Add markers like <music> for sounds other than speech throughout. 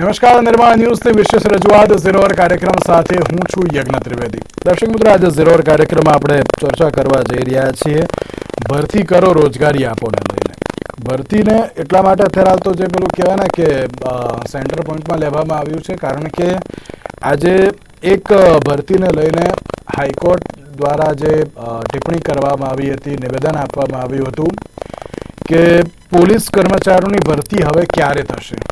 નમસ્કાર, નિર્માણ ન્યૂઝની વિશેષ રજૂઆત ઝીરોર કાર્યક્રમ સાથે હું છું યજ્ઞ ત્રિવેદી. દર્શક મિત્રો, આજે ઝીરોર કાર્યક્રમમાં આપણે ચર્ચા કરવા જઈ રહ્યા છીએ ભરતી કરો રોજગારી આપોને લઈને. ભરતીને એટલા માટે અત્યારે હાલ તો જે પેલું કહેવાય ને કે સેન્ટર પોઈન્ટમાં લેવામાં આવ્યું છે, કારણ કે આજે એક ભરતીને લઈને હાઈકોર્ટ દ્વારા જે ટિપ્પણી કરવામાં આવી હતી, નિવેદન આપવામાં આવ્યું હતું કે પોલીસ કર્મચારીઓની ભરતી હવે ક્યારે થશે?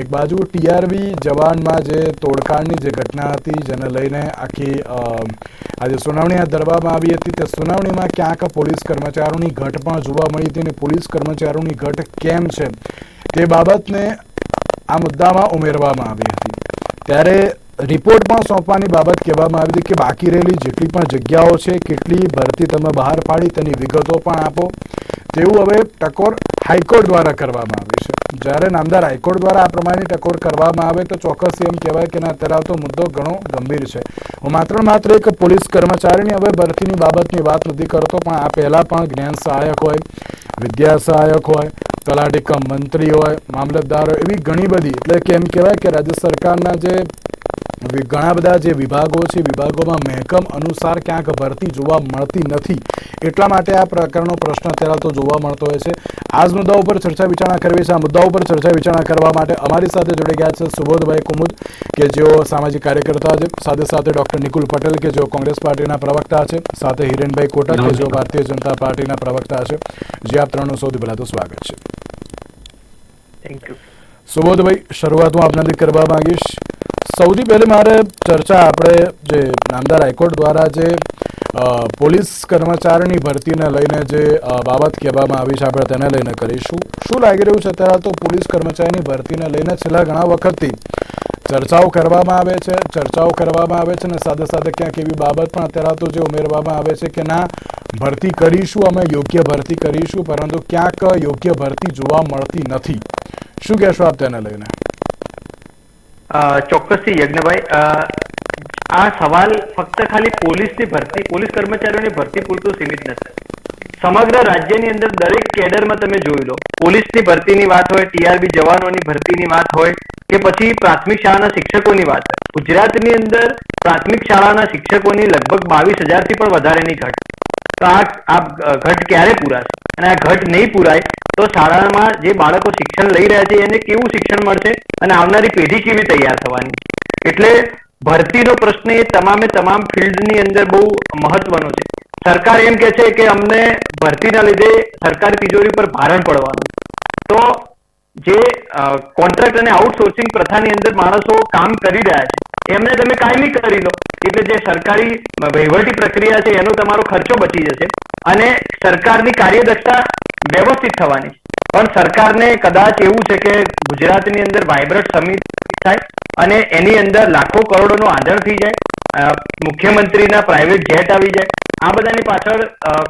એક બાજુ ટીઆરવી જવાનમાં જે તોડકાણની જે ઘટના હતી, જેને લઈને આખી આજે સુનાવણી હાથ ધરવામાં આવી હતી, તે સુનાવણીમાં ક્યાંક પોલીસ કર્મચારીઓની ઘટ પણ જોવા મળી હતી અને પોલીસ કર્મચારીઓની ઘટ કેમ છે તે બાબતને આ મુદ્દામાં ઉમેરવામાં આવી હતી. ત્યારે રિપોર્ટ પણ સોંપવાની બાબત કહેવામાં આવી હતી કે બાકી રહેલી જેટલી પણ જગ્યાઓ છે, કેટલી ભરતી તમે બહાર પાડી તેની વિગતો પણ આપો. તેવું હવે ટકોર હાઈકોર્ટ દ્વારા કરવામાં આવી છે. જ્યારે નામદાર હાઈકોર્ટ દ્વારા આ પ્રમાણેની ટકોર કરવામાં આવે તો ચોક્કસ એમ કહેવાય કે ના આવતો મુદ્દો ઘણો ગંભીર છે. હું માત્ર માત્ર એક પોલીસ કર્મચારીની હવે ભરતીની બાબતની વાત નથી કરતો, પણ આ પહેલાં પણ જ્ઞાન સહાયક હોય, વિદ્યા સહાયક હોય તલાટી કમ મંત્રી હોય, મામલતદાર હોય, એવી ઘણી બધી, એટલે કે એમ કહેવાય કે રાજ્ય સરકારના જે ઘણા બધા જે વિભાગો છે વિભાગોમાં મહેકમ અનુસાર ક્યાંક ભરતી જોવા મળતી નથી. એટલા માટે આ પ્રકારનો પ્રશ્ન અત્યારે તો જોવા મળતો હોય છે. આ જ મુદ્દા ઉપર ચર્ચા વિચારણા કરવી છે. આ મુદ્દા ઉપર ચર્ચા વિચારણા કરવા માટે અમારી સાથે જોડાઈ ગયા છે સુબોધભાઈ કુમુદ કે જેઓ સામાજિક કાર્યકર્તા છે. સાથે સાથે ડોક્ટર નિકુલ પટેલ કે જેઓ કોંગ્રેસ પાર્ટીના પ્રવક્તા છે. સાથે હિરેનભાઈ કોટક કે જેઓ ભારતીય જનતા પાર્ટીના પ્રવક્તા છે. જે આપ ત્રણનું સૌથી પહેલાં તો સ્વાગત છે. થેન્ક યુ સુબોધભાઈ શરૂઆત હું આપનાથી કરવા માંગીશ. સૌથી પહેલી મારે ચર્ચા આપણે જે નામદાર હાઈકોર્ટ દ્વારા જે પોલીસ કર્મચારીની ભરતીને લઈને જે બાબત કહેવામાં આવી છે, આપણે તેને લઈને કરીશું. શું લાગી રહ્યું છે અત્યારે તો પોલીસ કર્મચારીની ભરતીને લઈને છેલ્લા ઘણા વખતથી ચર્ચાઓ કરવામાં આવે છે, ચર્ચાઓ કરવામાં આવે છે અને સાથે સાથે ક્યાંક એવી બાબત પણ અત્યારે તો જે ઉમેરવામાં આવે છે કે ના, ભરતી કરીશું, અમે યોગ્ય ભરતી કરીશું, પરંતુ ક્યાંક યોગ્ય ભરતી જોવા મળતી નથી. શું કહેશો આપ તેને લઈને? ચોક્કસથી યજ્ઞભાઈ આ સવાલ ફક્ત ખાલી પોલીસની ભરતી પોલીસ કર્મચારીઓની ભરતી પૂરતું સીમિત નથી સમગ્ર રાજ્યની અંદર દરેક કેડરમાં તમે જોઈ લો પોલીસની ભરતીની વાત હોય ટીઆરબી જવાનોની ભરતીની વાત હોય કે પછી પ્રાથમિક શાળાના શિક્ષકોની વાત ગુજરાતની અંદર પ્રાથમિક શાળાના શિક્ષકોની લગભગ બાવીસ હજારથી પણ વધારેની ઘટ. તો આ ઘટ ક્યારે પૂરાશે? અને આ ઘટ નહીં પૂરાય તો શાળામાં જે બાળકો શિક્ષણ લઈ રહ્યા છે, એને કેવું શિક્ષણ મળશે અને આવનારી પેઢી કેવી તૈયાર થવાની? એટલે ભરતીનો પ્રશ્ન એ તમામે તમામ ફિલ્ડની અંદર બહુ મહત્વનો છે. સરકાર એમ કે છે કે અમને ભરતીના લીધે સરકારી તિજોરી પર ભારણ પડવાનું. તો જે કોન્ટ્રાક્ટ અને આઉટસોર્સિંગ પ્રથાની અંદર માણસો કામ કરી રહ્યા છે, એમને તમે કાયમી કરી લો. એટલે જે સરકારી વહીવટી પ્રક્રિયા છે, એનો તમારો ખર્ચો બચી જશે. અને સરકારની કાર્યદક્ષતા વ્યવસ્થિત થવાની પણ સરકારને કદાચ એવું છે કે ગુજરાતની અંદર વાઇબ્રન્ટ સમિટ થાય અને એની અંદર લાખો કરોડોનો આદર થઈ જાય મુખ્યમંત્રીના પ્રાઇવેટ જેટ આવી જાય, આ બધાની પાછળ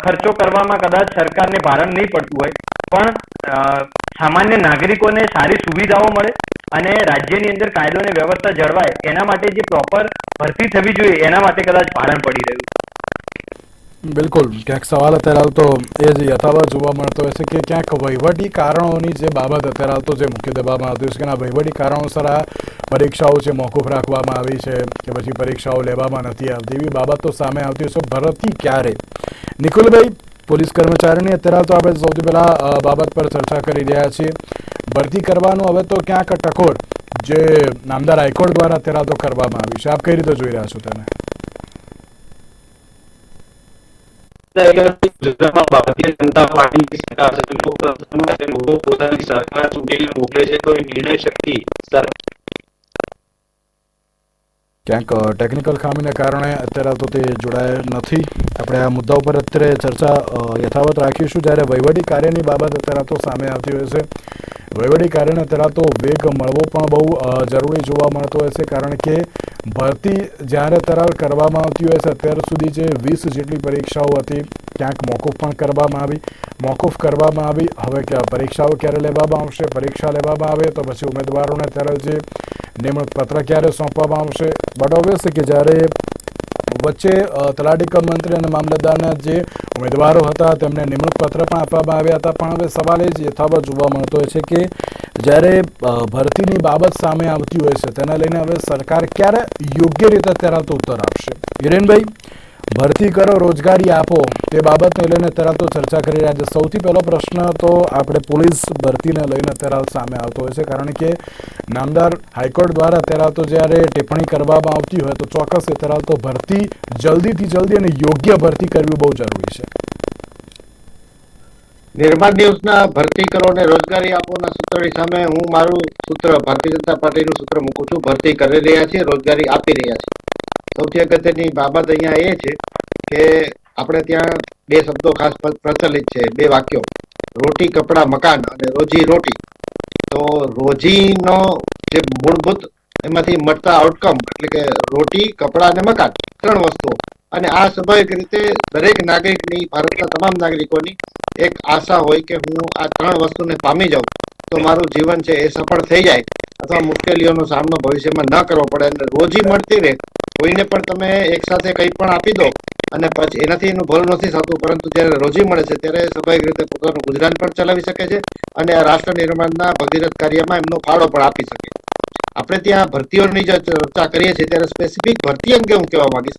ખર્ચો કરવામાં કદાચ સરકારને ભારણ નહીં પડતું હોય પણ સામાન્ય નાગરિકોને સારી સુવિધાઓ મળે અને રાજ્યની અંદર કાયદો અને વ્યવસ્થા જળવાય, એના માટે જે પ્રોપર ભરતી થવી જોઈએ, એના માટે કદાચ ભારણ પડી રહ્યું. બિલકુલ, ક્યાંક સવાલ અત્યારે આવતો એ જ યથાવત જોવા મળતો હોય છે કે ક્યાંક વહીવટી કારણોની જે બાબત અત્યારે આવતો જે મુખ્ય દબાવમાં આવતું છે કે આ વહીવટી કારણોસર આ પરીક્ષાઓ છે મોકૂફ રાખવામાં આવી છે કે પછી પરીક્ષાઓ લેવામાં નથી આવતી, એવી બાબતો સામે આવતી હશે ભરતી ક્યારે? નિકુલભાઈ, પોલીસ કર્મચારીની અત્યારે તો આપણે સૌથી પહેલા બાબત પર ચર્ચા કરી રહ્યા છીએ. ભરતી કરવાનું હવે તો ક્યાંક ટકોર જે નામદાર હાઈકોર્ટ દ્વારા અત્યારે તો કરવામાં આવી છે. આપ કઈ રીતે જોઈ રહ્યા છો તેને ગુજરાતમાં ભારતીય જનતા પાર્ટી સરકાર પોતાની સરકાર ચૂંટીને મોકલે છે તો એ નિર્ણય શક્તિ ક્યાંક ટેકનિકલ ખામીને કારણે અત્યારે તો તે જોડાયા નથી. આપણે આ મુદ્દા ઉપર અત્યારે ચર્ચા યથાવત રાખીશું જ્યારે વહીવટી કાર્યની બાબત અત્યારે તો સામે આવતી હોય છે. વહીવટી કાર્યને અત્યારે તો વેગ મળવો પણ બહુ જરૂરી જોવા મળતો હોય છે, કારણ કે ભરતી જ્યારે તરાર કરવામાં આવતી હોય છે, અત્યાર સુધી જે વીસ જેટલી પરીક્ષાઓ હતી, ક્યાંક મોકૂફ પણ કરવામાં આવી. મોકૂફ કરવામાં આવી. હવે ક્યાં પરીક્ષાઓ ક્યારે લેવામાં આવશે? પરીક્ષા લેવામાં આવે તો પછી ઉમેદવારોને ત્યારે જે નિમણૂક પત્ર ક્યારે સોંપવામાં આવશે? બટ ઓબ્વિયસ કે જ્યારે વચ્ચે તલાટી મંત્રી અને મામલતદારના જે ઉમેદવારો હતા, તેમને નિમણૂક પત્ર પણ આપવામાં આવ્યા હતા. પણ હવે સવાલ એ જ યથાવત જોવા મળતો હોય છે કે જ્યારે ભરતીની બાબત સામે આવતી હોય છે, તેને લઈને હવે સરકાર ક્યારે યોગ્ય રીતે અત્યારે તો ઉત્તર આપશે? હિરેનભાઈ? ભરતી કરો, રોજગારી આપો. તે બાબતને લઈને અત્યારે તો ચર્ચા કરી રહ્યા છે. સૌથી પહેલો પ્રશ્ન તો આપણે પોલીસ ભરતીને લઈને અત્યારે સામે આવતો હોય છે. કારણ કે નામદાર હાઈકોર્ટ દ્વારા અત્યારે તો જ્યારે ટિપ્પણી કરવામાં આવતી હોય તો ચોક્કસ અત્યારે તો ભરતી જલ્દીથી જલ્દી અને યોગ્ય ભરતી કરવી બહુ જરૂરી છે. નિર્માણ ન્યૂઝના ભરતી કરો અને રોજગારી આપોના સૂત્રની સામે હું મારું સૂત્ર, ભારતીય જનતા પાર્ટીનું સૂત્ર મૂકું છું. ભરતી કરી રહ્યા છીએ, રોજગારી આપી રહ્યા છીએ. સૌથી અગત્યની બાબત અહીંયા એ છે કે આપણે ત્યાં બે શબ્દો ખાસ પ્રચલિત છે, બે વાક્યો. રોટી, કપડા, મકાન અને રોજી, રોટી. તો રોજીનો જે મૂળભૂત એમાંથી મળતા આઉટકમ એટલે કે રોટી, કપડા અને મકાન, ત્રણ વસ્તુઓ. અને આ સ્વાભાવિક રીતે દરેક નાગરિકની, ભારતના તમામ નાગરિકોની એક આશા હોય કે હું આ ત્રણ વસ્તુને પામી જાઉં, તો મારું જીવન છે એ સફળ થઈ જાય, અથવા મુશ્કેલીઓનો સામનો ભવિષ્યમાં ન કરવો પડે અને રોજી મળતી રહે કોઈને પણ તમે એક સાથે કંઈ પણ આપી દો અને પછી એનાથી એનું ભલું નથી થતું, પરંતુ જ્યારે રોજી મળે છે ત્યારે સ્વાભાવિક રીતે પોતાનું ગુજરાન પણ ચલાવી શકે છે અને આ રાષ્ટ્ર નિર્માણના ભગીરથ કાર્યમાં એમનો ફાળો પણ આપી શકે. આપણે ત્યાં ભરતીઓની જે ચર્ચા કરીએ છીએ, ત્યારે સ્પેસિફિક ભરતી અંગે હું કહેવા માંગીશ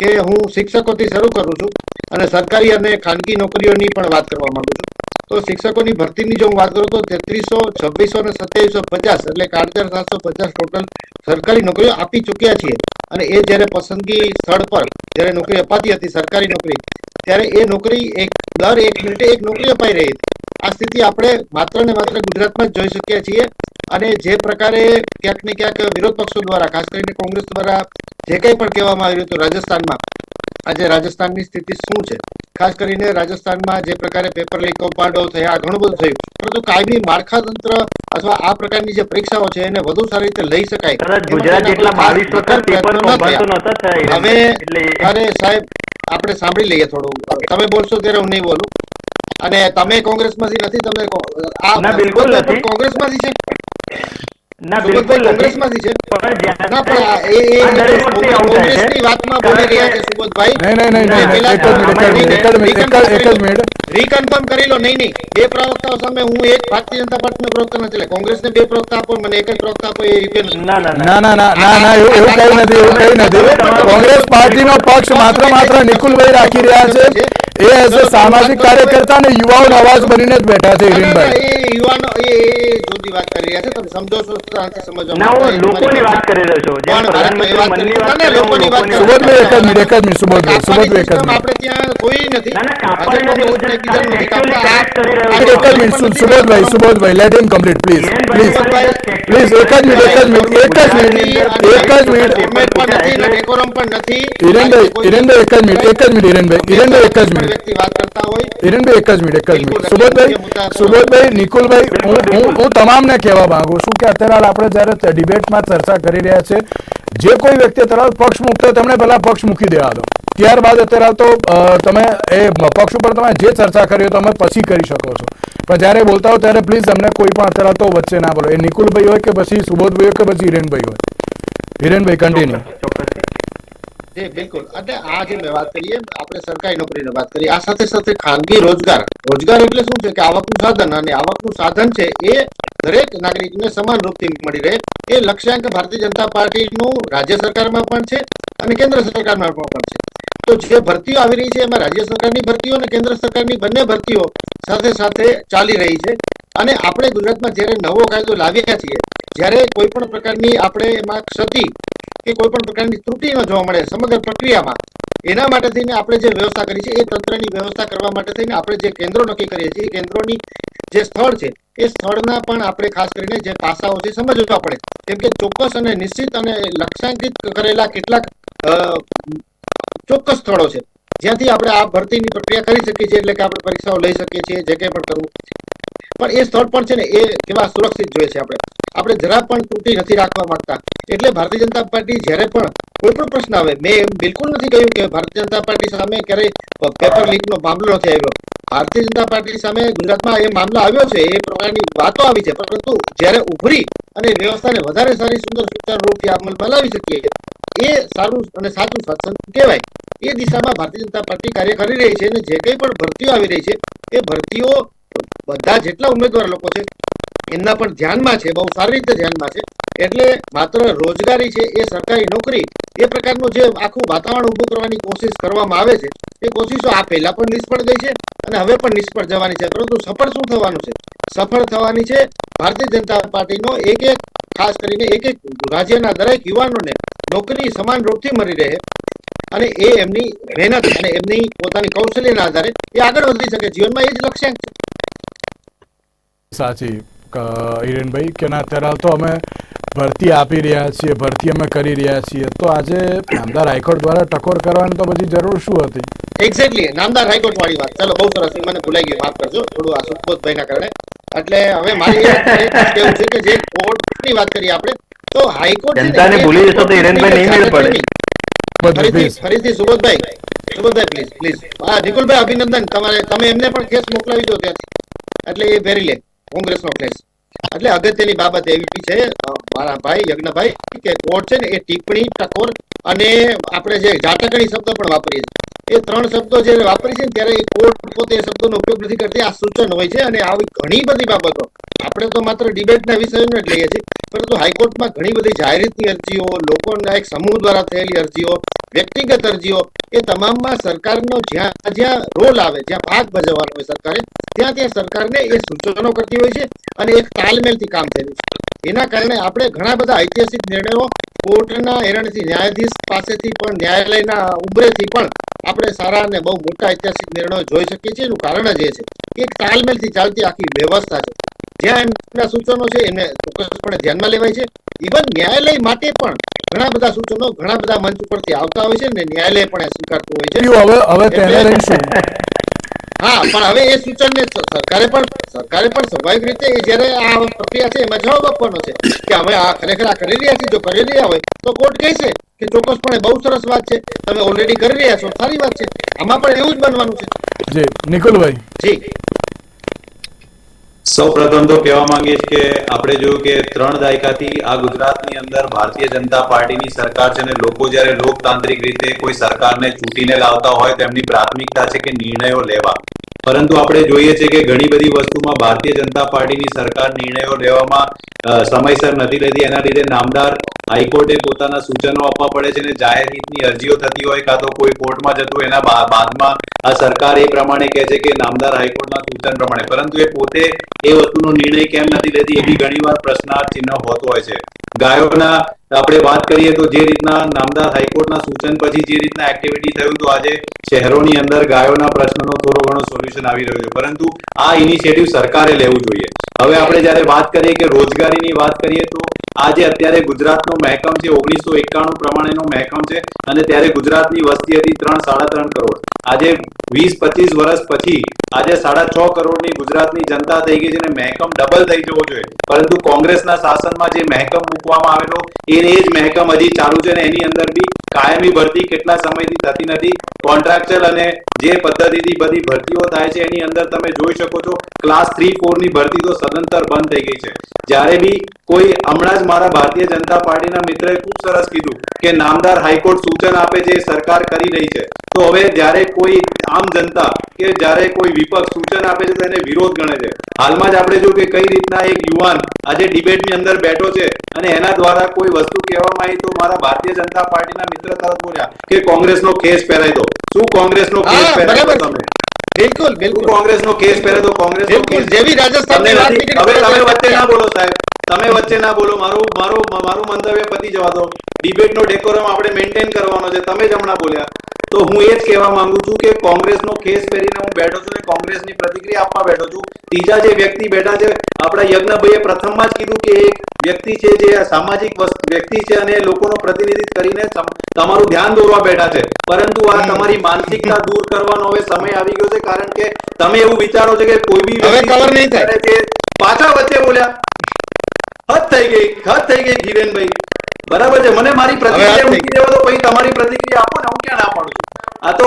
કે હું શિક્ષકોથી શરૂ કરું છું અને સરકારી અને ખાનગી નોકરીઓની પણ વાત કરવા માંગુ છું. તો શિક્ષકોની ભરતીની જો હું વાત કરું તો તેત્રીસો, છવ્વીસો અને સત્યાવીસો પચાસ એટલે કે આઠ સાતસો પચાસ ટોટલ સરકારી નોકરીઓ આપી ચૂક્યા છીએ. અને એ જ્યારે પસંદગી સ્થળ પર જ્યારે નોકરી અપાતી હતી, સરકારી નોકરી, ત્યારે એ નોકરી એક, દર એક મિનિટે એક નોકરી અપાઈ રહી હતી. આ સ્થિતિ આપણે માત્ર ને માત્ર ગુજરાતમાં જ જોઈ શકીએ છીએ અને જે પ્રકારે ક્યાંક ને ક્યાંક વિરોધ પક્ષો દ્વારા, ખાસ કરીને કોંગ્રેસ દ્વારા જે કંઈ પણ કહેવામાં આવ્યું હતું રાજસ્થાનમાં, આજે રાજસ્થાનની સ્થિતિ શું છે? ખાસ કરીને રાજસ્થાનમાં જે પ્રકારે પેપર લીક કૌભાંડો થયા ઘણું બધું થયું. પરંતુ કાયમી માળખાતંત્ર અથવા આ પ્રકારની જે પરીક્ષાઓ છે એને વધુ સારી રીતે લઈ શકાય. ગુજરાત જેટલા બાવીસ વખત પેપર પ્રયત્નો ન કૌભાંડ તો થયા. નહોતા થયા હવે અરે સાહેબ આપણે સાંભળી લઈએ થોડું. તમે બોલશો ત્યારે હું નહીં બોલું. અને તમે કોંગ્રેસમાંથી નથી તમે આ બિલકુલ નથી. કોંગ્રેસમાંથી છે? ના બિલકુલ કોંગ્રેસમાંથી છે? ના પણ એ એ આ દરેક વખતે આવું થાય છે. કોંગ્રેસની વાતમાં બોલી રહ્યા છે સુબોધભાઈ નહીં નહીં નહીં નહીં એક જ મિનિટ એક જ મિનિટ. રીકન્ફર્મ કરી લો. નહીં નહીં. બે પ્રવક્તાઓ સામે હું એક ભારતીય જનતા પાર્ટીનો પ્રવક્તા નથી એટલે કોંગ્રેસને બે પ્રવક્તા આપો મને એક જ પ્રવક્તા આપો એ રીતે ના ના ના. ના ના એવું એવું કઈ નથી એવું કઈ નથી. કોંગ્રેસ પાર્ટીનો પક્ષ માત્ર માત્ર નિકુલભાઈ રાખી રહ્યા છે. એ એઝ અ સામાજિક કાર્યકર્તા ને યુવાઓનો અવાજ બનીને જ બેઠા છે હિરેનભાઈ એ યુવાનો એ જુદી વાત કરી રહ્યા છે. તમે સમજો છો શાંતિ સમજો ના હું લોકોની વાત કરી રહ્યો છું. પણ પ્રધાનમંત્રી મનની લોકોની વાત સુબોધભાઈ એક જ મિનિટ એક જ મિનિટ સુબોધભાઈ સુબોધભાઈ એક જ મિનિટ. આપણે ત્યાં કોઈ નથી. ના ના કાપડ નથી एकच मिनिट सुबोध भाई सुबोध भाई let him complete please please please એક જ મિનિટ એક જ મિનિટ એક જ મિનિટ એક જ મિનિટ હિરેનભાઈ હિરેનભાઈ એક જ મિનિટ એક જ મિનિટ હિરેનભાઈ હિરેનભાઈ હિરેનભાઈ એક જ મિનિટ એક જ મિનિટ. સુબોધભાઈ સુબોધભાઈ નિકુલભાઈ હું હું હું તમામને કહેવા માંગુ છું કે અત્યારે હાલ આપણે જ્યારે ડિબેટમાં ચર્ચા કરી રહ્યા છે જે કોઈ વ્યક્તિ અત્યારે પક્ષ મૂકતો તેમણે પહેલા પક્ષ મૂકી દેવા દો. ત્યારબાદ અત્યારે હાલ તો તમે એ પક્ષ ઉપર તમે જે ચર્ચા કરી હોય તમે પછી કરી શકો છો. પણ જ્યારે બોલતા હો ત્યારે પ્લીઝ અમને કોઈ પણ અત્યારે તો વચ્ચે ના બોલો. એ નિકુલભાઈ હોય કે પછી સુબોધભાઈ હોય કે પછી હિરેનભાઈ હોય? હિરેનભાઈ કન્ટિન્યુ ચોક્કસ. જી બિલકુલ. અને આ જે મેં વાત કરી આપણે સરકારી નોકરીની વાત કરી, આ સાથે સાથે ખાનગી રોજગાર. રોજગાર એટલે શું છે કે આવકનું સાધન અને આવકનું સાધન છે એ દરેક નાગરિકને સમાન રૂપથી મળી રહે. એ લક્ષ્યાંક ભારતીય જનતા પાર્ટીનું રાજ્ય સરકારમાં પણ છે અને કેન્દ્ર સરકારમાં પણ છે. તો જે ભરતીઓ આવી રહી છે, એમાં રાજ્ય સરકારની ભરતીઓ અને કેન્દ્ર સરકારની બંને ભરતીઓ સાથે સાથે ચાલી રહી છે. અને આપણે ગુજરાતમાં જ્યારે નવો કાયદો લાવ્યા છીએ, જ્યારે કોઈ પણ પ્રકારની આપણે એમાં ક્ષતિ કે કોઈ પણ પ્રકારની ત્રુટિ ન જોવા મળે, સમગ્ર પ્રક્રિયામાં. એના માટે થઈને આપણે જે વ્યવસ્થા કરી છે, એ તંત્રની વ્યવસ્થા કરવા માટે થઈને આપણે જે કેન્દ્રો નક્કી કરીએ છીએ કેન્દ્રોની જે સ્થળ છે, એ સ્થળના પણ આપણે ખાસ કરીને જે પાસાઓ છે સમજવા પડે. કેમ કે ચોક્કસ અને નિશ્ચિત અને લક્ષ્યાંકિત કરેલા કેટલાક ચોક્કસ સ્થળો છે. જ્યાંથી આપણે આ ભરતીની પ્રક્રિયા કરી શકીએ છીએ, એટલે કે આપણે પરીક્ષાઓ લઈ શકીએ છીએ, જે કંઈ પણ કરવું. પણ એ સ્થળ પણ છે ને, એ કેવા સુરક્ષિત જોઈએ છે આપણે. આપણે જરા પણ તૂટી નથી રાખવા માંગતા. એટલે ભારતીય જનતા પાર્ટી જ્યારે પણ કોઈ પણ પ્રશ્ન આવે, મેં એમ બિલકુલ નથી કહ્યું કે ભારતીય જનતા પાર્ટી સામે ક્યારેય પેપર લીકનો મામલો નથી આવ્યો. ભારતીય જનતા પાર્ટી સામે ગુજરાતમાં એ મામલો આવ્યો છે, એ પ્રકારની વાતો આવી છે. પરંતુ જ્યારે ઉભરી અને વ્યવસ્થાને વધારે સારી સુંદર સુચારુ રૂપથી અમલમાં લાવી શકીએ, એ સારું અને સાચું શાસન કહેવાય. એ દિશામાં ભારતીય જનતા પાર્ટી કાર્ય કરી રહી છે અને જે કંઈ પણ ભરતીઓ આવી રહી છે, એ ભરતીઓ બધા જેટલા ઉમેદવાર લોકો છે એમના પણ ધ્યાનમાં છે, બહુ સારી રીતે ધ્યાનમાં છે. એટલે માત્ર રોજગારી છે, એ સરકારી નોકરી, એ પ્રકારનું જે આખું વાતાવરણ ઊભું કરવાની કોશિશ કરવામાં આવે છે, એ કોશિશો આ પહેલા પણ નિષ્ફળ ગઈ છે અને હવે પણ નિષ્ફળ જવાની છે. પરંતુ સફળ શું થવાનું છે? સફળ થવાની છે ભારતીય જનતા પાર્ટીનો એક એક, ખાસ કરીને એક એક રાજ્યના દરેક યુવાનોને નોકરી સમાન રૂપથી મળી રહે અને એ એમની મહેનત અને એમની પોતાની કૌશલ્યના આધારે એ આગળ વધી શકે. જીવનમાં એ જ લક્ષ્યાંક છે. સાચી. હિરેનભાઈ કે ના અત્યારે હાલ તો અમે ભરતી આપી રહ્યા છીએ ભરતી અમે કરી રહ્યા છીએ. તો આજે નામદાર હાઈકોર્ટ દ્વારા ટકોર કરવાની તો બધી જરૂર શું હતી? એક્ઝેક્ટલી નામદાર હાઈકોર્ટ વાળી વાત. ચાલો બહુ સરસ. મને ભૂલાઈ ગયું. માફ કરજો. થોડું આ સુખબોધભાઈ ના કારણે. એટલે હવે મારી કહેવું <laughs> છે કે જે કોર્ટની વાત કરીએ આપણે તો હાઈકોર્ટ જનતાને ભૂલી જશો તો હિરેનભાઈ નહીં મેળ પડે. ફરીથી. ફરીથી સુબોધભાઈ સુબોધભાઈ પ્લીઝ પ્લીઝ હા નિકુલભાઈ અભિનંદન. તમારે તમે એમને પણ કેસ મોકલાવી દો ત્યાંથી એટલે એ ભેરી લે. કોંગ્રેસનો કેસ. એટલે અગત્યની બાબત એવી છે મારા ભાઈ, યજ્ઞભાઈ, કે કોર્ટ છે ને એ ટિપ્પણી, ટકોર અને આપણે જે જાટકણી શબ્દ પણ વાપરીએ છીએ. એ ત્રણ શબ્દો જે વાપરી છે ત્યારે કોર્ટ પોતે શબ્દોનો ઉપયોગ નથી કરતી. આ સૂચન હોય છે અને આવી ઘણી બધી બાબતો. આપણે તો માત્ર ડિબેટના વિષયોને જ લઈએ છીએ, પરંતુ હાઈકોર્ટમાં ઘણી બધી જાહેરાતની અરજીઓ, લોકોના એક સમૂહ દ્વારા થયેલી અરજીઓ, વ્યક્તિગત અરજીઓ, એ તમામમાં સરકારનો જ્યાં જ્યાં રોલ આવે, જ્યાં ભાગ ભજવવાનો હોય સરકારે ત્યાં ત્યાં સરકારને એ સૂચનો કરતી હોય છે અને એક તાલમેલથી કામ થયેલું છે. એના કારણે આપણે ઘણા બધા ઐતિહાસિક નિર્ણયો કોર્ટના હેરણથી ન્યાયાધીશ પાસેથી પણ ન્યાયાલયના ઉંબરેથી પણ આપણે સારા અને બહુ મોટા ઐતિહાસિક નિર્ણયો જોઈ શકીએ છીએ. એનું કારણ જ એ છે કે એક તાલમેલથી ચાલતી આખી વ્યવસ્થા છે. જ્યાં એમના સૂચનો છે એને ચોક્કસપણે ધ્યાનમાં લેવાય છે. ઇવન ન્યાયાલય માટે પણ ઘણા બધા સૂચનો ઘણા બધા મંચ ઉપરથી આવતા હોય છે ને ન્યાયાલય પણ સ્વીકારતું હોય છે. હવે હવે તેને હા પણ હવે એ સૂચનને સરકારે પણ સરકારે પણ સ્વાભાવિક રીતે જ્યારે આ પ્રક્રિયા છે એમાં જવાબ આપવાનો છે કે અમે આ ખરેખર આ કરી રહ્યા છીએ જો કરી રહ્યા હોય તો કોર્ટ કહેશે કે ચોક્કસપણે બહુ સરસ વાત છે તમે ઓલરેડી કરી રહ્યા છો સારી વાત છે. આમાં પણ એવું જ બનવાનું છે. જી નિકુલભાઈ. જી. સૌ પ્રથમ તો કહેવા માંગીશ કે આપણે જોયું કે ત્રણ દાયકાથી આ ગુજરાતની અંદર ભારતીય જનતા પાર્ટીની સરકાર છે અને લોકો જ્યારે લોકતાંત્રિક રીતે કોઈ સરકારને ચૂંટીને લાવતા હોય તેમની પ્રાથમિકતા છે કે નિર્ણયો લેવા. પરંતુ આપણે જોઈએ છે કે ઘણી બધી વસ્તુમાં ભારતીય જનતા પાર્ટીની સરકાર નિર્ણયો લેવામાં સમયસર નથી લેતી. એના લીધે નામદાર હાઈકોર્ટે પોતાના સૂચનો આપવા પડે છે અને જાહેર હિતની અરજીઓ થતી હોય કાં તો કોઈ કોર્ટમાં જતું, એના બાદમાં આ સરકાર એ પ્રમાણે કહે છે કે નામદાર હાઈકોર્ટના સૂચન પ્રમાણે. પરંતુ એ પોતે એ વસ્તુનો નિર્ણય કેમ નથી લેતી એ બી ઘણીવાર પ્રશ્નાર્થ ચિહ્ન હોતો હોય છે. ગાયોના, આપણે વાત કરીએ તો જે રીતના નામદાર હાઈકોર્ટના સૂચન પછી જે રીતના એક્ટિવિટી થયું તો આજે શહેરોની અંદર ગાયોના પ્રશ્નનો થોડો ઘણો સોલ્યુશન આવી રહ્યો છે. પરંતુ આ ઇનિશિયેટિવ સરકારે લેવું જોઈએ. હવે આપણે જ્યારે વાત કરીએ કે રોજગારીની વાત કરીએ તો આજે અત્યારે ગુજરાતનો મહેકમ છે ઓગણીસો એકાણું પ્રમાણેનો મહેકમ છે અને ત્યારે ગુજરાતની વસ્તી હતી ત્રણ સાડા ત્રણ કરોડ. આજે વીસ, પચીસ વર્ષ પછી આજે સાડા છ કરોડની ગુજરાતની જનતા થઈ ગઈ છે અને મહેકમ ડબલ થઈ જવો જોઈએ. પરંતુ કોંગ્રેસના શાસનમાં જે મહેકમ મૂકવામાં આવેલો, એ જ મહેકમ હજી ચાલુ છે અને એની અંદર બી કાયમી ભરતી કેટલા સમયથી થતી નથી. કોન્ટ્રાક્ચર અને જે પદ્ધતિથી બધી ભરતીઓ થાય છે, એની અંદર તમે જોઈ શકો છો ક્લાસ થ્રી ફોરની ભરતી તો સદંતર બંધ થઈ ગઈ છે. જ્યારે બી કોઈ હમણાં જ મારા ભારતીય જનતા પાર્ટીના મિત્રએ ખૂબ સરસ કીધું કે નામદાર હાઈકોર્ટ સૂચન આપે છે સરકાર કરી રહી છે. તો હવે જ્યારે કોઈ આમ જનતા કે જ્યારે કોઈ વિપક્ષ સૂચન આપે છે તેને વિરોધ ગણે છે. હાલમાં જ આપણે જો કે કઈ રીતના એક યુવાન આજે ડિબેટની અંદર બેઠો છે અને એના દ્વારા કોઈ વસ્તુ કહેવામાં આવી તો મારા ભારતીય જનતા પાર્ટીના મિત્ર તરત બોલ્યા કે કોંગ્રેસનો કેસ પહેરાઈ દો. શું કોંગ્રેસનો કેસ પહેરાઈ દો તમે? બિલકુલ બિલકુલ. કોંગ્રેસનો કેસ પહેરે તો કોંગ્રેસ બિલકુલ જેવી રાજસ્થાનની વાત નીકળી હવે તમે વચ્ચે ના બોલો સાહેબ. તમે વચ્ચે ના બોલો. મારું મારું મારું મંતવ્ય પતી જવા દો. ડિબેટનો ડેકોરમ આપણે મેન્ટેન કરવાનો છે. તમે જ હમણાં બોલ્યા. તો હું એ જ કહેવા માંગુ છું કે કોંગ્રેસનો કેસ પહેરીને હું બેઠો છું અને કોંગ્રેસની પ્રતિક્રિયા આપવા બેઠો છું. ત્રીજા જે વ્યક્તિ બેઠા છે આપણા યજ્ઞભાઈએ પ્રથમમાં જ કીધું કે એક વ્યક્તિ છે જે સામાજિક વ્યક્તિ છે અને લોકોનો પ્રતિનિધિત્વ કરીને તમારું ધ્યાન દોરવા બેઠા છે. પરંતુ આ તમારી માનસિકતા દૂર કરવાનો હવે સમય આવી ગયો છે કારણ કે તમે એવું વિચારો છો કે કોઈ બી હવે cover નહીં થાય. પાછા વચ્ચે બોલ્યા હદ થઈ ગઈ હદ થઈ ગઈ ધીરેનભાઈ બરાબર છે. મને મારી પ્રતિક્રિયા મૂકી દેવો તો પછી તમારી પ્રતિક્રિયા આપો ને હું ક્યાં ના પાડું? આ તો.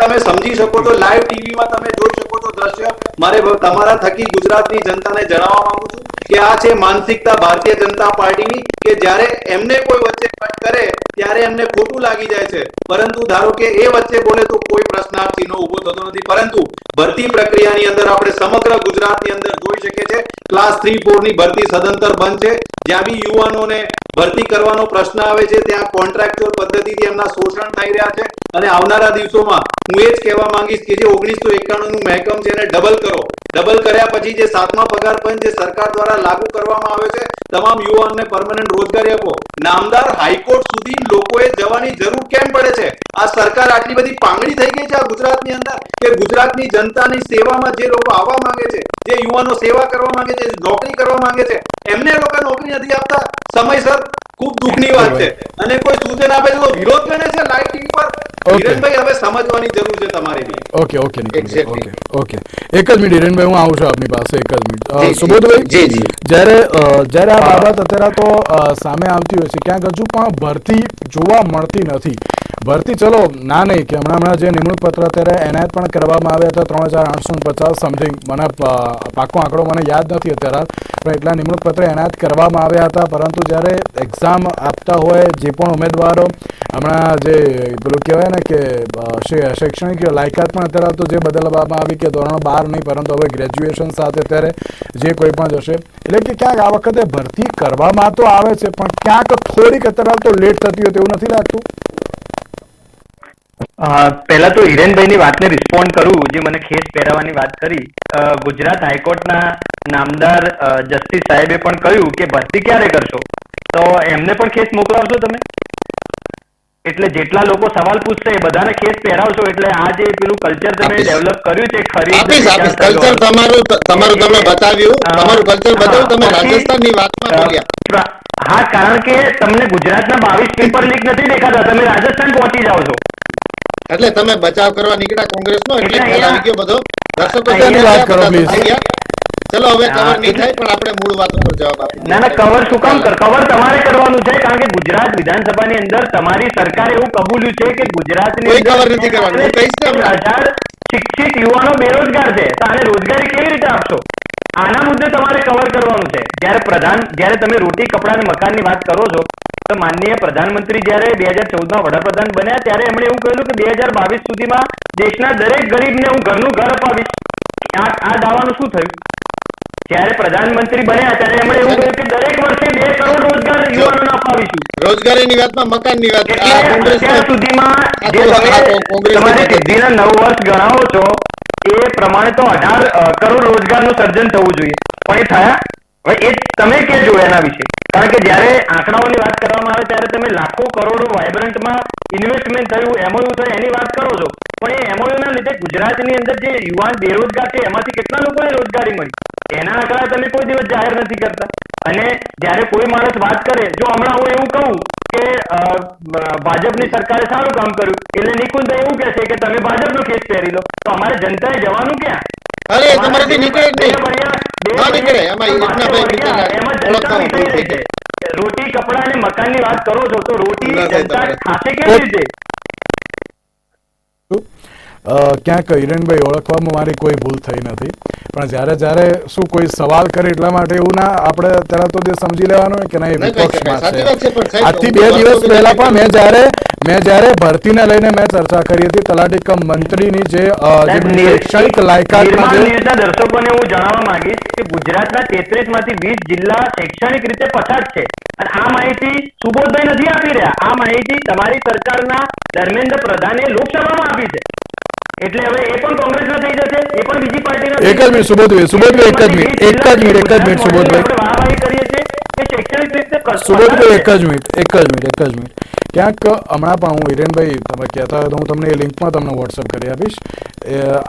તમે સમજી શકો તો લાઈવ ટીવીમાં તમે જોઈ શકો તો દ્રશ્ય મારે તમારા થકી ગુજરાતની જનતાને જણાવવા માંગુ છું કે આ છે માનસિકતા ભારતીય જનતા પાર્ટીની કે જ્યારે એમને કોઈ વચ્ચે કટ કરે ત્યારે એમને ખોટું લાગી જાય છે. પરંતુ ધારો કે એ વચ્ચે બોલે તો કોઈ પ્રશ્નાર્થ ચિહ્નો ઊભો થતો નથી. પરંતુ ભરતી પ્રક્રિયાની અંદર આપણે સમગ્ર ગુજરાતની અંદર જોઈ શકીએ છીએ. ક્લાસ થ્રી ફોરની ભરતી સદંતર બંધ છે. જ્યાં બી યુવાનોને ભરતી કરવાનો પ્રશ્ન આવે છે, ત્યાં કોન્ટ્રાક્ચ્યુઅલ પદ્ધતિથી એમના શોષણ થઈ રહ્યા છે. અને આવનારા દિવસોમાં હું એ જ કહેવા માંગીશ કે જે ઓગણીસો એકાણું નું મહેકમ છે એને ડબલ કરો. ડબલ કર્યા પછી જે સાતમા પગાર પંચ જે સરકાર દ્વારા લાગુ કરવામાં આવે છે, તમામ યુવાનને પરમનન્ટ રોજગારી આપો. નામદાર હાઈકોર્ટ સુધી લોકોએ જવાની જરૂર કેમ પડે છે? આ સરકાર આટલી બધી પાંગડી થઈ ગઈ છે આ ગુજરાતની અંદર કે ગુજરાતની જનતાની સેવામાં જે લોકો આવવા માંગે છે, જે યુવાનો સેવા કરવા માંગે છે નોકરી કરવા માંગે છે, એમને લોકો નોકરી નથી આપતા. સમયસર ખૂબ દુઃખની વાત છે. અને કોઈ સૂચન આપે છે તો વિરોધ કરે છે લાઇટિંગ પર. હિરેનભાઈ હવે સમજવાની જરૂર છે તમારે બી. Okay okay okay okay. એક જ મિનિટ હિરેનભાઈ હું આવું છું આપની પાસે. એક જ મિનિટ. સુબોધભાઈ. જ્યારે જ્યારે આ બાબત અત્યારે તો સામે આવતી હોય છે ક્યાંક હજુ પણ ભરતી જોવા મળતી નથી. ભરતી ચલો ના નહીં કે હમણાં હમણાં જે નિમણૂક પત્ર અત્યારે એનાયત પણ કરવામાં આવ્યા હતા ત્રણ હજાર આઠસો પચાસ સમથિંગ. મને પાકો આંકડો મને યાદ નથી અત્યારે. એટલા નિમણૂક પત્ર એનાયત કરવામાં આવ્યા હતા. પરંતુ જ્યારે એક્ઝામ આપતા હોય જે પણ ઉમેદવારો, હમણાં જે પેલું કહેવાય ને કે શૈક્ષણિક લાયકાત પણ અત્યારે તો જે બદલવામાં આવી કે ધોરણ બાર નહીં, પરંતુ હવે ગ્રેજ્યુએશન સાથે અત્યારે જે કોઈ પણ જશે. એટલે કે ક્યાંક આ વખતે ભરતી કરવામાં તો આવે છે, પણ ક્યાંક થોડીક અત્યારે તો લેટ થતી હોય તેવું નથી લાગતું? પહેલા તો હિરેનભાઈની વાતને રિસ્પોન્ડ કરું, જે મને ખેસ પહેરાવાની વાત કરી. ગુજરાત હાઈકોર્ટના નામદાર જસ્ટિસ સાહેબે પણ કહ્યું કે ભરતી ક્યારે કરશો? તો એમને પણ કેસ મોકલાવશો તમે. એટલે જેટલા લોકો સવાલ પૂછશે એ બધાને ખેસ પહેરાવશો. એટલે આ જે પેલું કલ્ચર તમે ડેવલપ કર્યું છે ખરી કલ્ચર તમારું તમારું તમે બતાવ્યું. તમારું કલ્ચર બતાવ્યું. તમે રાજસ્થાનની વાતમાં અ, બોલ્યા. હા કારણ કે તમને ગુજરાતના બાવીસ પેપર લીક નથી દેખાતા. તમે રાજસ્થાન પહોંચી જાઓ છો. એટલે તમે બચાવ કરવા નીકળ્યા કોંગ્રેસનો એટલે આવી ગયો બધો. દર્શકો વાત કરો, ગયા. ચલો હવે કવર નહીં થાય પણ આપણે મૂળ વાત ઉપર જવાબ આપીએ. ના ના કવર શું કામ કર? કવર તમારે કરવાનું છે કારણ કે ગુજરાત વિધાનસભાની અંદર તમારી સરકારે એવું કબૂલ્યું છે કે ગુજરાતની કોઈ કવર નથી કરવાનું. હું કહીશ ને હજાર શિક્ષિત યુવાનો બેરોજગાર છે તો આને રોજગારી કેવી રીતે આપશો? આના મુદ્દે તમારે કવર કરવાનું છે. જ્યારે પ્રધાન જ્યારે તમે રોટી કપડા અને મકાનની વાત કરો છો તો માનનીય પ્રધાનમંત્રી જ્યારે બે હજાર ચૌદમાં વડાપ્રધાન બન્યા ત્યારે એમણે એવું કહ્યું કે બે હજાર બાવીસ સુધીમાં દેશના દરેક ગરીબને હું ઘરનું ઘર અપાવીશ. આ દાવાનું શું થયું? જ્યારે પ્રધાનમંત્રી બન્યા ત્યારે એમણે એવું કહ્યું કે દરેક વર્ષે બે કરોડ રોજગાર યુવાનોને અપાવીશું. રોજગારીની વાતમાં મકાનની વાત. અત્યાર સુધીમાં જે તમે તમારી સિદ્ધિના નવ વર્ષ ગણાવો છો એ પ્રમાણે તો અઢાર કરોડ રોજગારનું સર્જન થવું જોઈએ. પણ એ થયા? હવે એ તમે કેજો એના વિશે. કારણ કે જ્યારે આંકડાઓની વાત કરવામાં આવે ત્યારે તમે લાખો કરોડો વાઇબ્રન્ટમાં ઇન્વેસ્ટમેન્ટ થયું એમઓયુ થયું એની વાત કરો છો. પણ એ MOU ના લીધે ગુજરાતની અંદર જે યુવાન બેરોજગાર છે એમાંથી કેટલા લોકોને રોજગારી મળી? એના આંકડા તમે કોઈ દિવસ જાહેર નથી કરતા. અને જ્યારે કોઈ માણસ વાત કરે જો હમણાં હું એવું કહું કે ભાજપની સરકારે સારું કામ કર્યું એટલે નિકુંજ એવું કહેશે કે તમે ભાજપનો કેસ પહેરી લો. તો અમારે જનતાએ જવાનું ક્યાં? અરે તમારાથી નીકળે જ નહીં. ના નીકળે. થઈ છે. રોટી કપડા અને મકાનની વાત કરો છો તો રોટી જનતા. ખાશે કેવી રીતે? YouTube. ક્યાંક હિરેનભાઈ ઓળખવામાં મારી કોઈ ભૂલ થઈ નથી. પણ જ્યારે જ્યારે શું કોઈ સવાલ કરે એટલા માટે એવું ના આપણે ત્યારે તો સમજી લેવાનું કે નહીં. વિપક્ષમાં છે, આજથી બે દિવસ પહેલા પણ મેં જ્યારે મેં જ્યારે ભરતીને લઈને મેં ચર્ચા કરી હતી તલાટી કમ મંત્રીની જે જે શૈક્ષણિક લાયકાતમાં જે દર્શકોને હું જણાવવા માંગીશ કે ગુજરાતના તેત્રીસમાંથી વીસ જિલ્લા શૈક્ષણિક રીતે પછાત છે. અને આ માહિતી સુબોધભાઈ નથી આપી રહ્યા. આ માહિતી તમારી સરકારના ધર્મેન્દ્ર પ્રધાને લોકસભામાં આપી છે. એટલે હવે એ પણ કોંગ્રેસના થઈ જશે એ પણ બીજી પાર્ટીના એક જ મિનિટ, સુબોધભાઈ, સુબોધભાઈ, એક જ મિનિટ, એક જ મિનિટ, એક જ મિનિટ, સુબોધભાઈ. વાહવાહી કરીએ છીએ કે શૈક્ષણિક રીતે સુબોધભાઈ એક જ મિનિટ એક જ મિનિટ એક જ મિનિટ. ક્યાંક હમણાં પણ હું હિરેનભાઈ તમે કહેતા હોય તો હું તમને એ લિંકમાં તમને વોટ્સઅપ કરી આપીશ.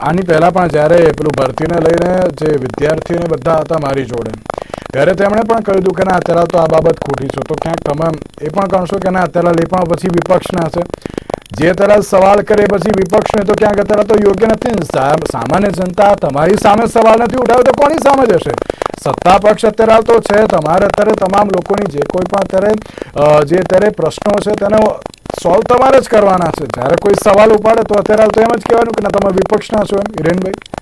આની પહેલાં પણ જ્યારે પેલું ભરતીને લઈને જે વિદ્યાર્થીઓને બધા હતા મારી જોડે ત્યારે તેમણે પણ કહ્યું હતું કે ના અત્યારે તો આ બાબત ખોટી છે. તો ક્યાંક તમે એ પણ ગણશો કે ના અત્યારે લેપણ પછી વિપક્ષના છે જે તરફ સવાલ કરે પછી વિપક્ષને તો ક્યાંક અત્યારે તો યોગ્ય નથી. સામાન્ય જનતા તમારી સામે સવાલ નથી ઉઠાવ્યો તો કોની સામે જશે? સત્તા પક્ષ અત્યારે તો છે. તમારે અત્યારે તમામ લોકોની જે કોઈ પણ અત્યારે જે અત્યારે પ્રશ્નો છે તેને સોલ્વ તમારે જ કરવાના છે. જ્યારે કોઈ સવાલ ઉપાડે તો અત્યારે તો એમ જ કહેવાનું કે ના, તમે વિપક્ષના છો એમ. હિરેનભાઈ?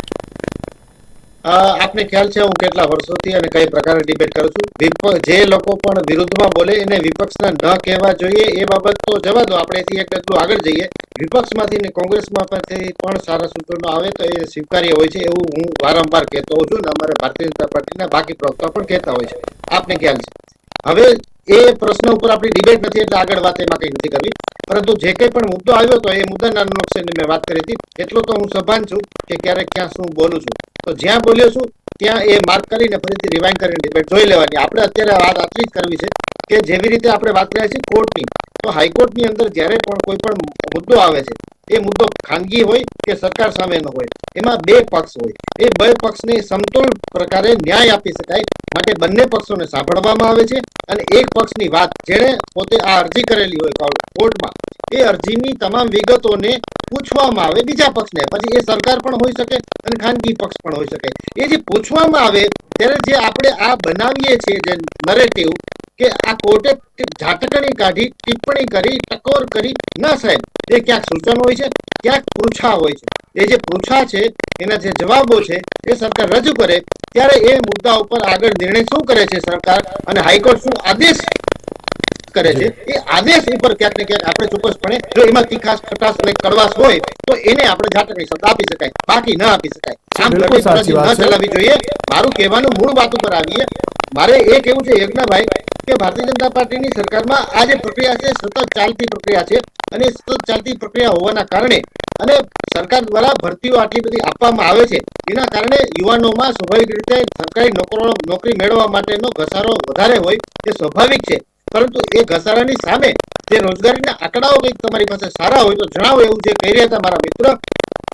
આપને ખ્યાલ છે, હું કેટલા વર્ષોથી અને કઈ પ્રકારે ડિબેટ કરું છું. જે લોકો પણ વિરુદ્ધમાં બોલે, એને વિપક્ષના ન કહેવા જોઈએ. એ બાબત તો જવા દો, આપણે એક એટલું આગળ જઈએ. વિપક્ષમાંથી ને કોંગ્રેસમાંથી પણ સારા સૂચનો આવે તો એ સ્વીકાર્ય હોય છે, એવું હું વારંવાર કહેતો હોઉં છું ને અમારે ભારતીય જનતા પાર્ટીના બાકી પ્રવક્તા પણ કહેતા હોય છે. આપને ખ્યાલ છે. હવે એ પ્રશ્ન ઉપર આપણી ડિબેટ નથી, એટલે આગળ વાત એમાં કઈ નથી કરવી. પરંતુ જે કંઈ પણ મુદ્દો આવ્યો હતો એ મુદ્દાના અનુલક્ષીને મેં વાત કરી હતી. એટલો તો હું સભાન છું કે ક્યારેક ક્યાં શું બોલું છું. તો જ્યાં બોલ્યો છું, ત્યાં એ માર્ક કરીને ફરીથી રિવાઇન્ડ કરીને ડિબેટ જોઈ લેવાની. આપણે અત્યારે વાત આટલી જ કરવી છે કે જેવી રીતે આપણે વાત કરીએ છીએ કોર્ટની તો હાઈકોર્ટની અંદર જ્યારે પણ કોઈ પણ મુદ્દો આવે છે એ મુદ્દો ખાનગી હોય કે સરકાર સામેનો હોય, એમાં બે પક્ષ હોય. એ બે પક્ષને સમતોલ પ્રકારે ન્યાય આપી શકાય માટે બંને પક્ષોને સાંભળવામાં આવે છે અને એક પક્ષની વાત જેણે પોતે આ અરજી કરેલી હોય કોર્ટમાં, એ અરજીની તમામ વિગતોને પૂછવામાં આવે બીજા પક્ષને. પછી એ સરકાર પણ હોઈ શકે અને ખાનગી પક્ષ પણ હોઈ શકે. એ જે પૂછવામાં આવે ત્યારે જે આપણે આ બનાવીએ છીએ જે નરેટિવ કે આ કોર્ટે ઝાટકણી કાઢી, ટિપ્પણી કરી, ટકોર કરી, ના સાહેબ એ ક્યાંક સૂચન હોય છે ક્યાંક પૃચ્છા હોય છે. એ જે પૃચ્છા છે એના જે જવાબો છે એ સરકાર રજૂ કરે ત્યારે એ મુદ્દા ઉપર આગળ નિર્ણય શું કરે છે સરકાર અને હાઈકોર્ટ શું આદેશ કરે છે? એ આદેશ ઉપર ક્યાંક ને ક્યાંક આપણે ચોક્કસપણે જો એમાં તીખાસ ખટાસ અને કડવાશ હોય તો એને આપણે ઝાટકણી સત્તા આપી શકાય બાકી ન આપી શકાય. આમ સાચી ન. ચલાવવી જોઈએ. મારું કહેવાનું મૂળ વાત ઉપર આવીએ. મારે એ કેવું છે યજ્ઞભાઈ કે ભારતીય જનતા પાર્ટીની સરકારમાં આ જે પ્રક્રિયા છે સતત ચાલતી પ્રક્રિયા છે અને સતત ચાલતી પ્રક્રિયા હોવાના કારણે અને સરકાર દ્વારા ભરતીઓ આટલી બધી આપવામાં આવે છે, એના કારણે યુવાનોમાં સ્વાભાવિક રીતે સરકારી નોકરો, નોકરી મેળવવા માટેનો ઘસારો વધારે હોય તે સ્વાભાવિક છે. પરંતુ એ ઘસારાની સામે જે રોજગારીના આંકડાઓ કંઈક તમારી પાસે સારા હોય તો જણાવો એવું જે કહી રહ્યા હતા મારા મિત્ર.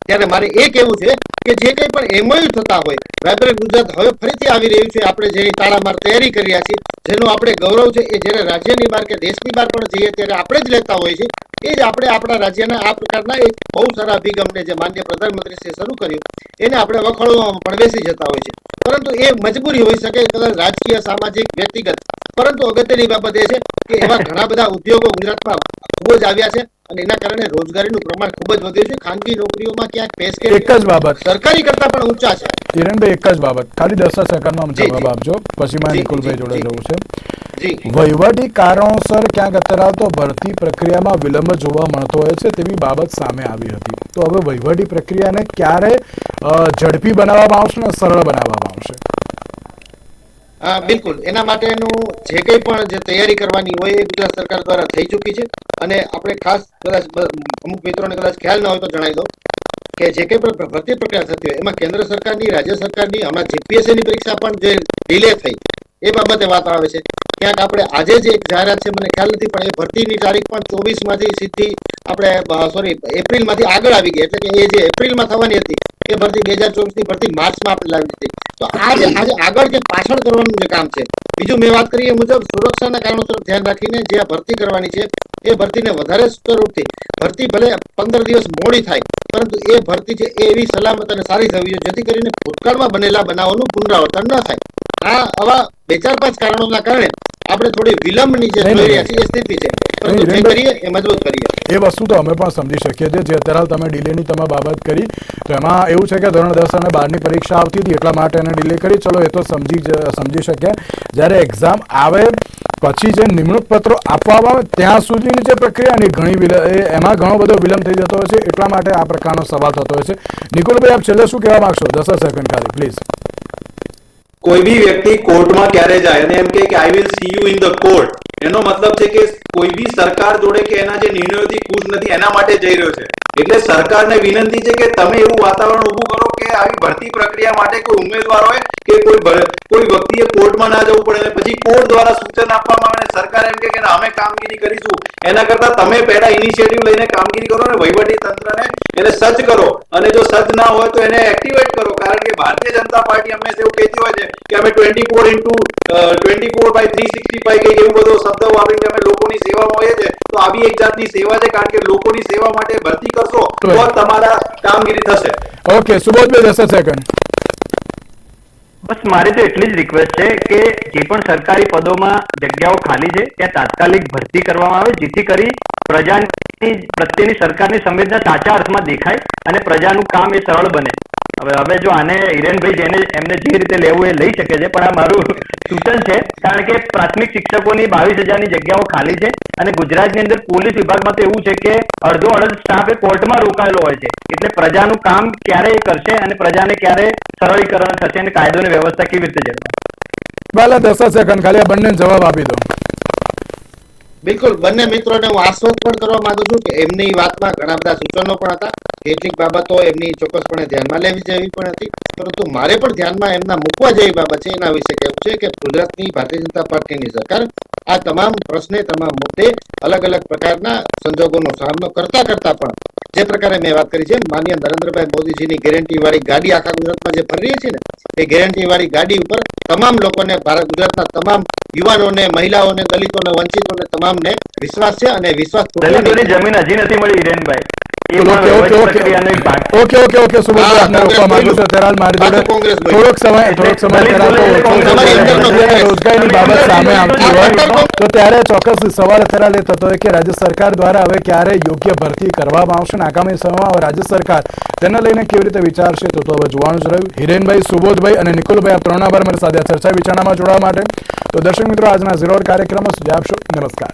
ત્યારે મારે એ કહેવું છે કે જે કંઈ પણ એમઓયુ થતા હોય વાઇબ્રન્ટ ગુજરાત હવે ફરીથી આવી રહ્યું છે. આપણે જેની તાળામાર તૈયારી કરી રહ્યા છીએ, જેનું આપણે ગૌરવ છે એ જ્યારે રાજ્યની બહાર કે દેશની બહાર પણ જઈએ ત્યારે આપણે જ લેતા હોઈએ છીએ. એ જ આપણે આપણા રાજ્યના આ પ્રકારના એક બહુ સારા અભિગમને જે માન્ય પ્રધાનમંત્રીશ્રીએ શરૂ કર્યું, એને આપણે વખોડવામાં પણ બેસી જતા હોય છે. પરંતુ એ મજબૂરી હોઈ શકે કદાચ રાજકીય, સામાજિક, વ્યક્તિગત. પરંતુ અગત્યની બાબત એ છે કે એવા ઘણા બધા ઉદ્યોગો ગુજરાતમાં ખૂબ જ આવ્યા છે. અને એના કારણે રોજગારીનું પ્રમાણ ખૂબ જ વધ્યું છે. ખાનગી નોકરીઓમાં ક્યાંક પેશ એક જ બાબત. સરકારી કરતા પણ ઊંચા છે. કિરણભાઈ એક જ બાબત. ખાલી દસ સેકન્ડમાં જવાબ આપજો. પછી મારે નિકુલભાઈ જોડે જવું છે. વહીવટી કારણોસર ક્યાંક અત્યારે તો ભરતી પ્રક્રિયામાં વિલંબ જોવા મળતો હોય છે તેવી બાબત સામે આવી હતી. તો હવે વહીવટી પ્રક્રિયાને ક્યારે ઝડપી બનાવવામાં આવશે ને સરળ બનાવવામાં આવશે? બિલકુલ. એના માટેનું જે કંઈ પણ જે તૈયારી કરવાની હોય એ ગુજરાત સરકાર દ્વારા થઈ ચૂકી છે. અને આપણે ખાસ કદાચ અમુક મિત્રોને કદાચ ખ્યાલ ના હોય તો જણાવી દો કે જે કંઈ પણ ભરતી પ્રક્રિયા થતી હોય, એમાં કેન્દ્ર સરકારની, રાજ્ય સરકારની હમણાં જીપીએસસી ની પરીક્ષા પણ જે ડિલે થઈ, એ બાબતે વાત આવે છે. ક્યાંક આપણે આજે જે એક જાહેરાત છે, મને ખ્યાલ નથી, પણ એ ભરતીની તારીખ પણ ચોવીસમાંથી સીધી આપણે સોરી એપ્રિલમાંથી આગળ આવી ગઈ, એટલે કે એ જે એપ્રિલમાં થવાની હતી, એ ભરતી બે હજાર ચોવીસની ભરતી માર્ચમાં આપણે લાવી હતી તો આ જે આજે આગળ જે પાછળ કરવાનું જે કામ છે, બીજું મેં વાત કરી એ મુજબ સુરક્ષાના કારણોસર ધ્યાન રાખીને જે ભરતી કરવાની છે એ ભરતીને વધારે સ્વરૂપથી ભરતી ભલે પંદર દિવસ મોડી થાય પરંતુ એ ભરતી છે એ એવી સલામત અને સારી થવી જોઈએ જેથી કરીને ભૂતકાળમાં બનેલા બનાવોનું પુનરાવર્તન ન થાય. આ આવા બે ચાર પાંચ કારણોના કારણે આપણે થોડી વિલંબની જે જોઈ. રહ્યા છીએ એ સ્થિતિ છે. પરંતુ જે કરીએ એ મજબૂત કરીએ. એ વસ્તુ તો અમે પણ સમજી શકીએ છીએ જે અત્યારે તમે ડિલેની તમે બાબત કરી તો એમાં એવું છે કે ધોરણ દસ અને બારની પરીક્ષા આવતી હતી એટલા માટે એને ડિલે કરી. ચલો એ તો સમજી સમજી શક્યા. જ્યારે એક્ઝામ આવે પછી જે નિમણૂક પત્રો આપવામાં ત્યાં સુધીની જે પ્રક્રિયાની ઘણી એમાં ઘણો બધો વિલંબ થઈ જતો હોય છે. એટલા માટે આ પ્રકારનો સવાલ થતો હોય છે. નિકુલભાઈ, આપ છેલ્લે શું કહેવા માંગશો? દસ સેકન્ડ ખાલી પ્લીઝ કોઈ બી વ્યક્તિ કોર્ટમાં ક્યારે જાય અને એમ કે I will see you in the court એનો મતલબ છે કે કોઈ બી સરકાર જોડે કે એના જે નિર્ણયોથી ખુશ નથી, એના માટે જઈ રહ્યો છે. એટલે સરકારને વિનંતી છે કે તમે એવું વાતાવરણ ઊભું કરો કે આવી ભરતી પ્રક્રિયા માટે કોઈ ઉમેદવાર હોય કે કોઈ કોઈ વ્યક્તિએ કોર્ટમાં ના જવું પડે અને પછી કોર્ટ દ્વારા સૂચન આપવામાં આવે સરકાર એમ કે અમે કામગીરી કરીશું. એના કરતા તમે પહેલા ઇનિશિયેટિવ લઈને કામગીરી કરો ને વહીવટી તંત્રને એને સજ્જ કરો. અને જો સજ્જ ના હોય તો એને એક્ટિવેટ કરો. કારણ કે ભારતીય જનતા પાર્ટી હંમેશા એવું કહેતી હોય છે કે અમે twenty four into twenty four by three sixty five કંઈક એવું બધો શબ્દ વાપરીને અમે લોકોની સેવામાં હોઈએ છે તો આવી એક જાતની સેવા છે, કારણ કે લોકોની સેવા માટે ભરતી કરશો તો તમારા કામગીરી થશે. ઓકે સુબોધભાઈ દસ જ સેકન્ડ બસ મારી તો એટલી જ રિક્વેસ્ટ છે કે જે પણ સરકારી પદોમાં જગ્યાઓ ખાલી છે ત્યાં તાત્કાલિક ભરતી કરવામાં આવે જેથી કરી પ્રજાની પ્રત્યેની સરકારની સંવેદના સાચા અર્થમાં દેખાય અને પ્રજાનું કામ એ સરળ બને. હવે હવે જો આને હિરેનભાઈ જેને એમને જે રીતે લેવું એ લઈ શકે છે પણ આ મારું સૂચન છે કારણ કે પ્રાથમિક શિક્ષકોની બાવીસ હજારની જગ્યાઓ ખાલી છે અને ગુજરાતની અંદર પોલીસ વિભાગમાં તો એવું છે કે અડધો અડધ સ્ટાફ એ કોર્ટમાં રોકાયેલો હોય છે. એટલે પ્રજાનું કામ ક્યારે એ કરશે અને પ્રજાને ક્યારે સરળીકરણ થશે અને કાયદોની વ્યવસ્થા કેવી રીતે જશે પહેલા દસ સેકન્ડ ખાલી આ બંને જવાબ આપી દો. બિલકુલ બંને મિત્રોને હું આશ્વસ્ત પણ કરવા માંગુ છું કે એમની વાતમાં ઘણા બધા સૂચનો પણ હતા. કેટલીક બાબતો એમની ચોક્કસપણે ધ્યાનમાં લેવી જેવી પણ હતી પરંતુ મારે પણ ધ્યાનમાં એમના મૂકવા જેવી બાબત છે એના વિશે કહેવું છે કે ગુજરાતની ભારતીય જનતા પાર્ટીની સરકાર આ તમામ પ્રશ્ને તમામ મુદ્દે અલગ અલગ પ્રકારના સંજોગોનો સામનો કરતા કરતા પણ જે પ્રકારે મેં વાત કરી છે માન્ય નરેન્દ્રભાઈ મોદીજીની ગેરંટી વાળી ગાડી આખા ગુજરાતમાં જે ફરી રહી છે ને એ ગેરંટી વાળી ગાડી ઉપર તમામ લોકોને ભારત ગુજરાતના તમામ યુવાનોને મહિલાઓને દલિતોને વંચિતોને તમામને વિશ્વાસ છે અને વિશ્વાસ દલિતોની જમીન હજી નથી મળી હિરેનભાઈ. ઓકે ઓકે ઓકે આપને રોકવા માંગુ છું અત્યારે મારી જોડે. થોડોક સમય થોડોક સમય રોજગારીની બાબત સામે આવતી હોય તો ત્યારે ચોક્કસ સવાલ અત્યારે એ થતો હોય કે રાજ્ય સરકાર દ્વારા હવે ક્યારે યોગ્ય ભરતી કરવામાં આવશે આગામી સમયમાં રાજ્ય સરકાર તેને લઈને કેવી રીતે વિચારશે તો તો હવે જોવાનું જ રહ્યું હિરેનભાઈ સુબોધભાઈ અને નિકુલભાઈ આ ત્રણ આભાર મારી સાથે આ ચર્ચા વિચારણામાં જોડાવા માટે તો દર્શક મિત્રો આજના ઝીરો કાર્યક્રમમાં સુજાવ આપશો નમસ્કાર